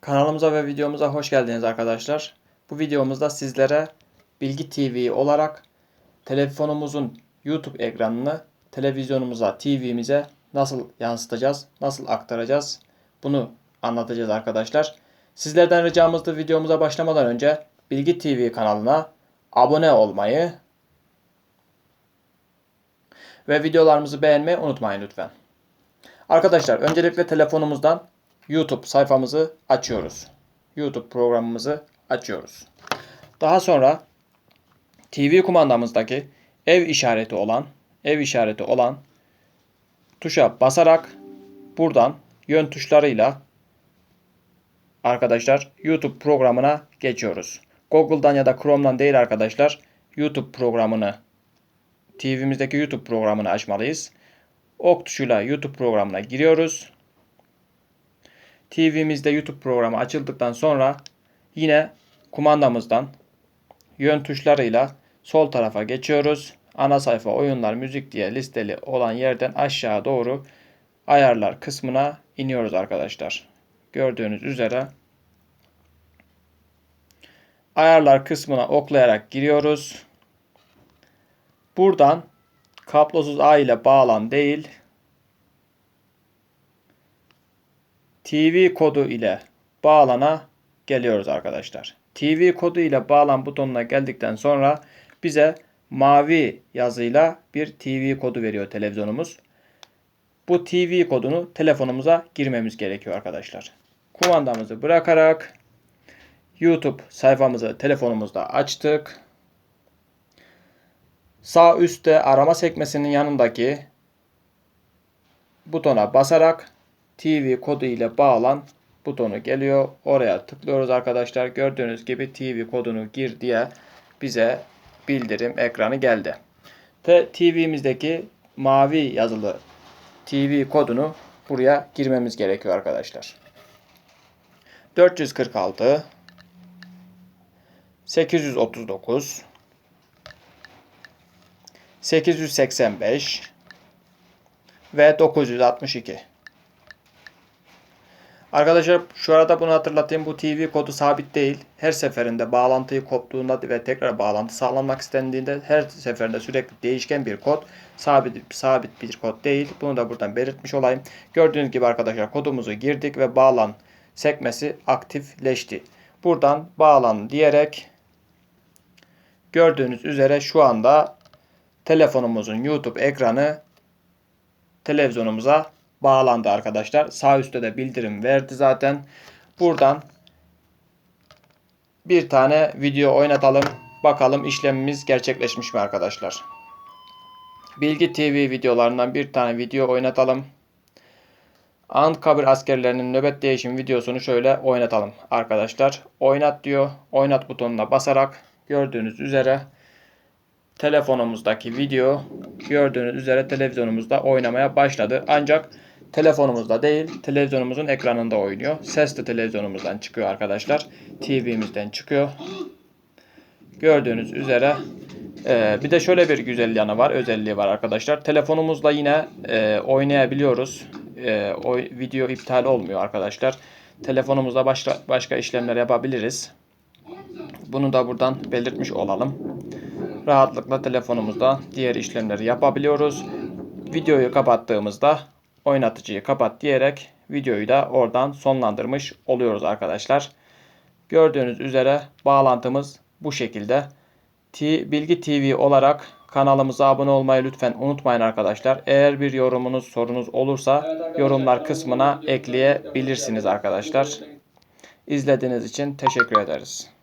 Kanalımıza ve videomuza hoş geldiniz arkadaşlar. Bu videomuzda sizlere Bilgi TV olarak telefonumuzun YouTube ekranını televizyonumuza, TV'mize nasıl yansıtacağız, nasıl aktaracağız bunu anlatacağız arkadaşlar. Sizlerden ricamız da videomuza başlamadan önce Bilgi TV kanalına abone olmayı ve videolarımızı beğenmeyi unutmayın lütfen. Arkadaşlar öncelikle telefonumuzdan YouTube sayfamızı açıyoruz. YouTube programımızı açıyoruz. Daha sonra TV kumandamızdaki ev işareti olan ev işareti olan tuşa basarak buradan yön tuşlarıyla arkadaşlar YouTube programına geçiyoruz. Google'dan ya da Chrome'dan değil arkadaşlar. YouTube programını TV'mizdeki YouTube programını açmalıyız. Ok tuşuyla YouTube programına giriyoruz. TV'mizde YouTube programı açıldıktan sonra yine kumandamızdan yön tuşlarıyla sol tarafa geçiyoruz. Ana sayfa oyunlar müzik diye listeli olan yerden aşağı doğru ayarlar kısmına iniyoruz arkadaşlar. Gördüğünüz üzere ayarlar kısmına oklayarak giriyoruz. Buradan kablosuz ağ ile bağlan değil TV kodu ile bağlana geliyoruz arkadaşlar. TV kodu ile bağlan butonuna geldikten sonra bize mavi yazıyla bir TV kodu veriyor televizyonumuz. Bu TV kodunu telefonumuza girmemiz gerekiyor arkadaşlar. Kumandamızı bırakarak YouTube sayfamızı telefonumuzda açtık. Sağ üstte arama sekmesinin yanındaki butona basarak TV kodu ile bağlan butonu geliyor. Oraya tıklıyoruz arkadaşlar. Gördüğünüz gibi TV kodunu gir diye bize bildirim ekranı geldi. TV'mizdeki mavi yazılı TV kodunu buraya girmemiz gerekiyor arkadaşlar. 446 839 885 ve 962. Arkadaşlar şu arada bunu hatırlatayım. Bu TV kodu sabit değil. Her seferinde bağlantıyı koptuğunda ve tekrar bağlantı sağlanmak istendiğinde her seferinde sürekli değişken bir kod. Sabit, sabit bir kod değil. Bunu da buradan belirtmiş olayım. Gördüğünüz gibi arkadaşlar kodumuzu girdik ve bağlan sekmesi aktifleşti. Buradan bağlan diyerek gördüğünüz üzere şu anda telefonumuzun YouTube ekranı televizyonumuza bağlandı arkadaşlar. Sağ üstte de bildirim verdi zaten. Buradan bir tane video oynatalım. Bakalım işlemimiz gerçekleşmiş mi arkadaşlar. Bilgi TV videolarından bir tane video oynatalım. Antkabir askerlerinin nöbet değişim videosunu şöyle oynatalım arkadaşlar. Oynat diyor. Oynat butonuna basarak gördüğünüz üzere telefonumuzdaki video gördüğünüz üzere televizyonumuzda oynamaya başladı. Ancak telefonumuzda değil televizyonumuzun ekranında oynuyor. Ses de televizyonumuzdan çıkıyor arkadaşlar. TV'mizden çıkıyor. Gördüğünüz üzere e, bir de şöyle bir güzel yanı var, özelliği var arkadaşlar. Telefonumuzla yine e, oynayabiliyoruz. E, o video iptal olmuyor arkadaşlar. Telefonumuzda başka, başka işlemler yapabiliriz. Bunu da buradan belirtmiş olalım. Rahatlıkla telefonumuzda diğer işlemleri yapabiliyoruz. Videoyu kapattığımızda oynatıcıyı kapat diyerek videoyu da oradan sonlandırmış oluyoruz arkadaşlar. Gördüğünüz üzere bağlantımız bu şekilde. T Bilgi TV olarak kanalımıza abone olmayı lütfen unutmayın arkadaşlar. Eğer bir yorumunuz, sorunuz olursa yorumlar kısmına ekleyebilirsiniz arkadaşlar. İzlediğiniz için teşekkür ederiz.